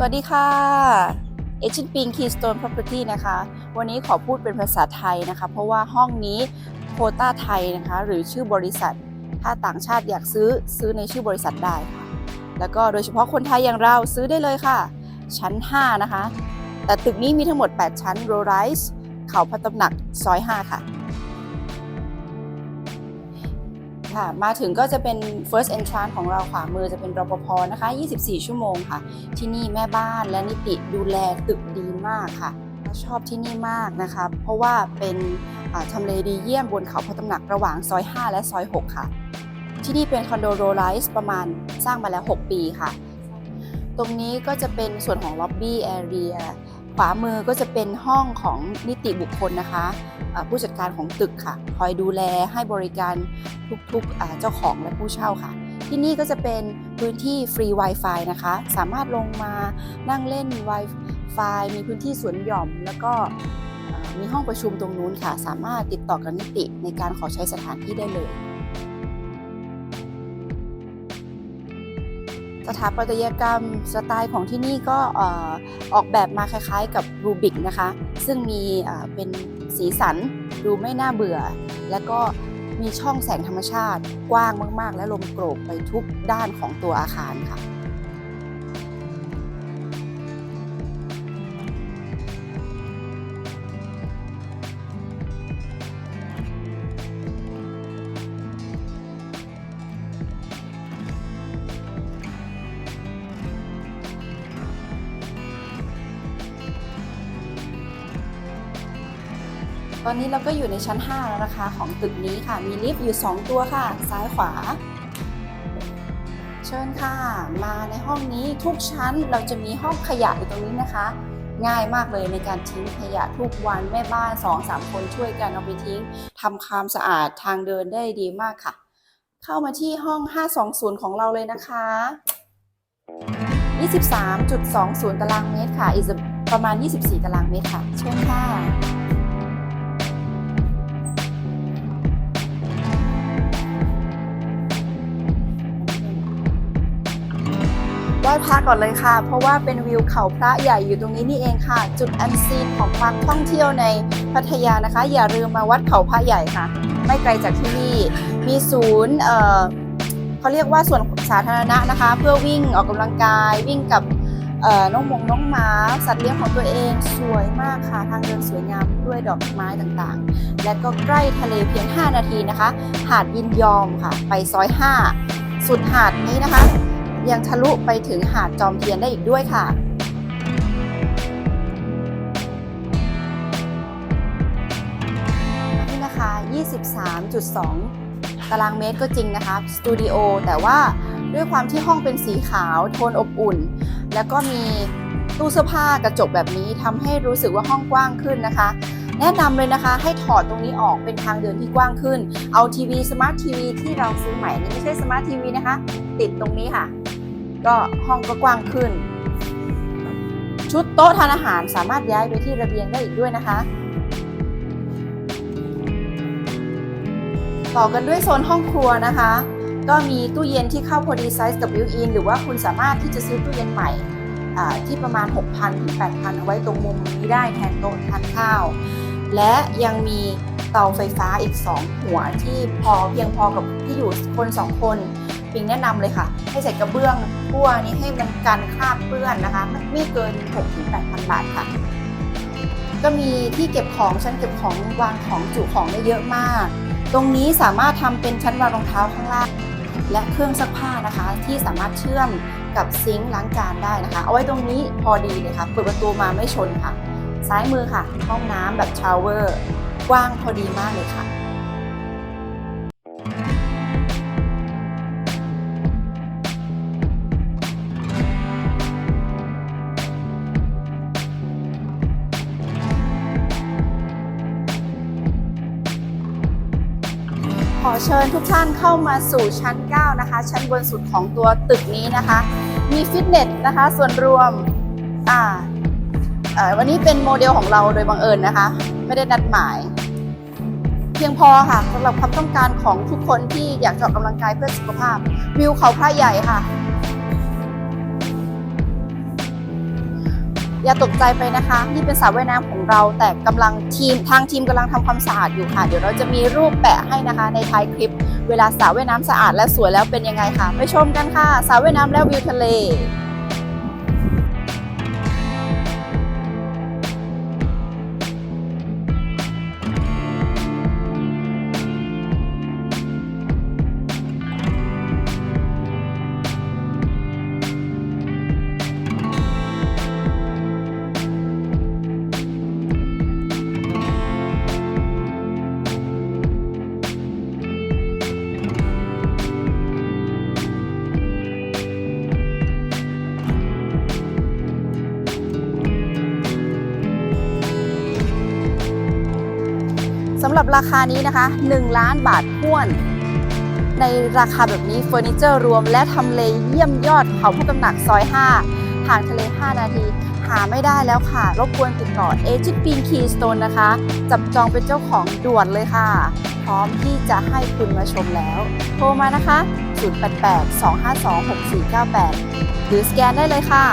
สวัสดีค่ะเอชินปิงคีสโตน Property นะคะ วันนี้ขอพูดเป็นภาษาไทยนะคะ เพราะว่าห้องนี้โคต้าไทยนะคะ หรือชื่อบริษัท ถ้าต่างชาติอยากซื้อซื้อในชื่อบริษัทได้ค่ะ แล้วก็โดยเฉพาะคนไทยอย่างเราซื้อได้เลยค่ะ ชั้น 5 นะคะ แต่ตึกนี้มีทั้งหมด 8 ชั้นโรไรส์เขาพระตำหนักซอย 5 ค่ะ ค่ะ มาถึงก็จะเป็น first entrance ของเราขวามือจะเป็นรปภนะคะ 24 ชั่วโมงค่ะ ที่นี่แม่บ้านและนิติดูแลตึกดีมากค่ะชอบที่นี่มากนะคะ เพราะว่าเป็นทำเลดีเยี่ยมบนเขาพระตำหนักระหว่างซอย 5 และซอย 6 ค่ะ ที่นี่เป็นคอนโดโรไลส์ประมาณสร้างมาแล้ว 6 ปีค่ะ ตรงนี้ก็จะเป็นส่วนของล็อบบี้แอเรีย ขวามือก็จะเป็นห้องของนิติบุคคลนะคะผู้จัดการของตึกค่ะ คอยดูแลให้บริการทุกๆเจ้าของและผู้เช่าค่ะ ที่นี่ก็จะเป็นพื้นที่ฟรี Wi-Fi นะคะ สามารถลงมานั่งเล่น Wi-Fi มีพื้นที่สวนหย่อม แล้วก็มีห้องประชุมตรงนู้นค่ะ สามารถติดต่อกับนิติในการขอใช้สถานที่ได้เลย สถาปัตยกรรมสไตล์ของที่นี่ก็ออกแบบมาคล้ายๆกับรูบิกนะคะ ซึ่งมีเอ่อเป็นสีสันดูไม่น่าเบื่อ และก็มีช่องแสงธรรมชาติกว้างมากๆ และลมโกรกไปทุกด้านของตัวอาคารค่ะ อนนี้เราก็อยู่ในชั้น 5 แล้วนะคะ ของตึกนี้ค่ะ มีลิฟต์อยู่ 2 ตัวค่ะ ซ้ายขวา เชิญค่ะ มาในห้องนี้ทุกชั้นเราจะมีห้องขยะอยู่ตรงนี้นะคะ ง่ายมากเลยในการทิ้งขยะทุกวันแม่บ้าน 2-3 คนช่วยกันเอาไปทิ้งทำความสะอาดทางเดินได้ดีมากค่ะ เข้ามาที่ห้อง 520 ของเราเลยนะคะ 23.20 ตารางเมตรค่ะ ประมาณ 24 ตารางเมตรค่ะ เชิญค่ะ ไหว้พระก่อนเลยค่ะ เพราะว่าเป็นวิวเขาพระใหญ่อยู่ตรงนี้นี่เองค่ะ จุดอันซีนของความท่องเที่ยวในพัทยานะคะ อย่าลืมมาวัดเขาพระใหญ่ค่ะ ไม่ไกลจากที่นี่ มีศูนย์เขาเรียกว่าส่วนสาธารณะนะคะ เพื่อวิ่งออกกำลังกายวิ่งกับน้องหมงน้องหมาสัตว์เลี้ยงของตัวเองสวยมากค่ะ ทางเดินสวยงามด้วยดอกไม้ต่างๆ และก็ใกล้ทะเลเพียง 5 นาทีนะคะ หาดยินยอมค่ะ ไปซอย 5 สุดหาดนี้นะคะ ยังทะลุไปถึงหาดจอมเทียนได้อีกด้วยค่ะนี่นะคะ 23.2 ตารางเมตรก็จริงนะคะ สตูดิโอ แต่ว่าด้วยความที่ห้องเป็นสีขาว โทนอบอุ่น แล้วก็มีตู้เสื้อผ้ากระจกแบบนี้ทำให้รู้สึกว่าห้องกว้างขึ้นนะคะแนะนำเลยนะคะให้ถอดตรงนี้ออกเป็นทางเดินที่กว้างขึ้น เอาทีวีสมาร์ททีวีที่เราซื้อใหม่นี่ไม่ใช่สมาร์ททีวีนะคะ ติดตรงนี้ค่ะ ก็ห้องก็กว้างขึ้น ชุดโต๊ะทานอาหารสามารถย้ายไปที่ระเบียงได้อีกด้วยนะคะ ต่อกันด้วยโซนห้องครัวนะคะ ก็มีตู้เย็นที่เข้าพอดีไซส์กับบิวอินหรือว่าคุณสามารถที่จะซื้อตู้เย็นใหม่ที่ประมาณ 6,000 ถึง 8,000 เอาไว้ตรงมุมนี้ได้แทนโต๊ะทานข้าว และยังมีเตาไฟฟ้าอีก 2 หัวที่พอเพียงพอกับที่อยู่คน 2 คน ปิงแนะนำเลยค่ะ ให้ใส่กระเบื้องทั่วนี้ให้มันกันคราบเปื้อนนะคะไม่ไม่เกิน6-8,000 บาทค่ะ ก็มีที่เก็บของชั้นเก็บของวางของจุของได้เยอะมาก ตรงนี้สามารถทำเป็นชั้นวางรองเท้าข้างล่างและเครื่องซักผ้านะคะ ที่สามารถเชื่อมกับซิงค์ล้างจานได้นะคะ เอาไว้ตรงนี้พอดีเลยค่ะเปิดประตูมาไม่ชนค่ะ ซ้ายมือค่ะ ห้องน้ำแบบชาวเวอร์กว้างพอดีมากเลยค่ะ อเชิญทุกท่านเข้ามาสู่ชั้น 9 นะคะ ชั้นบนสุดของตัวตึกนี้นะคะ มีฟิตเนสนะคะ ส่วนรวมอ่าวันนี้เป็นโมเดลของเราโดยบังเอิญนะคะ ไม่ได้นัดหมาย เพียงพอค่ะสำหรับความต้องการของทุกคนที่อยากจะออกกำลังกายเพื่อสุขภาพ วิวเขาพระใหญ่ค่ะ อย่าตกใจไปนะคะนี่เป็นสระว่ายน้ำของเรา แต่กำลังทีมทางทีมกำลังทำความสะอาดอยู่ค่ะ เดี๋ยวเราจะมีรูปแปะให้นะคะในท้ายคลิป เวลาสระว่ายน้ำสะอาดและสวยแล้วเป็นยังไงค่ะไปชมกันค่ะสระว่ายน้ำและวิวทะเลำหรับราคานี้นะคะ 1 ล้านบาทท้วน ในราคาแบบนี้เฟอร์นิเจอร์รวมและทำเลเยี่ยมยอดเขาผู้กำหนักซอย5ห่างทะเล 5 นาที หาไม่ได้แล้วค่ะ รบกวนติดต่อเอจิตปีนคีสโตนนะคะ จับจองเป็นเจ้าของด่วนเลยค่ะ พร้อมที่จะให้คุณมาชมแล้ว โทรมานะคะ 088 252 6498 หรือสแกนได้เลยค่ะ